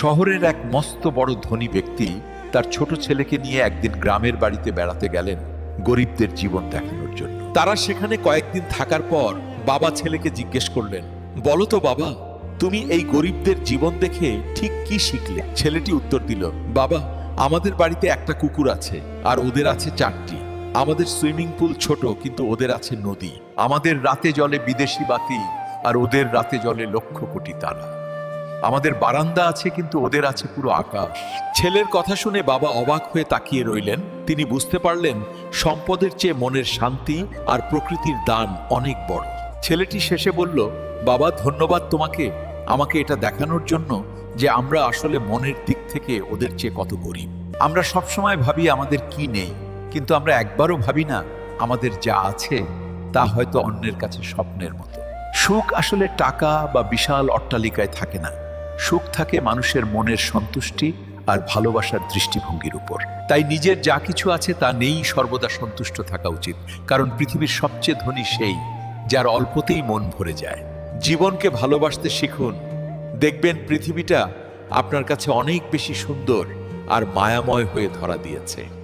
শহরের এক মস্ত বড় ধনী ব্যক্তি তার ছোট ছেলেকে নিয়ে একদিন গ্রামের বাড়িতে বেড়াতে গেলেন গরিবদের জীবন দেখানোর জন্য। তারা সেখানে কয়েকদিন থাকার পর বাবা ছেলেকে জিজ্ঞেস করলেন, বলো তো বাবা, তুমি এই গরিবদের জীবন দেখে ঠিক কি শিখলে? ছেলেটি উত্তর দিল, বাবা, আমাদের বাড়িতে একটা কুকুর আছে, আর ওদের আছে চারটি। আমাদের সুইমিং পুল ছোট, কিন্তু ওদের আছে নদী। আমাদের রাতে জলে বিদেশি বাতি, আর ওদের রাতে জলে লক্ষ কোটি তারা। আমাদের বারান্দা আছে, কিন্তু ওদের আছে পুরো আকাশ। ছেলের কথা শুনে বাবা অবাক হয়ে তাকিয়ে রইলেন। তিনি বুঝতে পারলেন, সম্পদের চেয়ে মনের শান্তি আর প্রকৃতির দান অনেক বড়। ছেলেটি শেষে বলল, বাবা, ধন্যবাদ তোমাকে। আমাকে এটা দেখানোর জন্য যে আমরা আসলে মনের দিক থেকে ওদের চেয়ে কত গরিব। আমরা সবসময় ভাবি আমাদের কি নেই, কিন্তু আমরা একবারও ভাবি না আমাদের যা আছে তা হয়তো অন্যের কাছে স্বপ্নের মতো। সুখ আসলে টাকা বা বিশাল অট্টালিকায় থাকে না। সুখ থাকে মানুষের মনের সন্তুষ্টি আর ভালোবাসার দৃষ্টিভঙ্গির উপর। তাই নিজের যা কিছু আছে তা নেই সর্বদা সন্তুষ্ট থাকা উচিত। কারণ পৃথিবীর সবচেয়ে ধনী সেই যার অল্পতেই মন ভরে যায়। জীবনকে ভালোবাসতে শিখুন। দেখবেন পৃথিবীটা আপনার কাছে অনেক বেশি সুন্দর আর মায়াময় হয়ে ধরা দিয়েছে।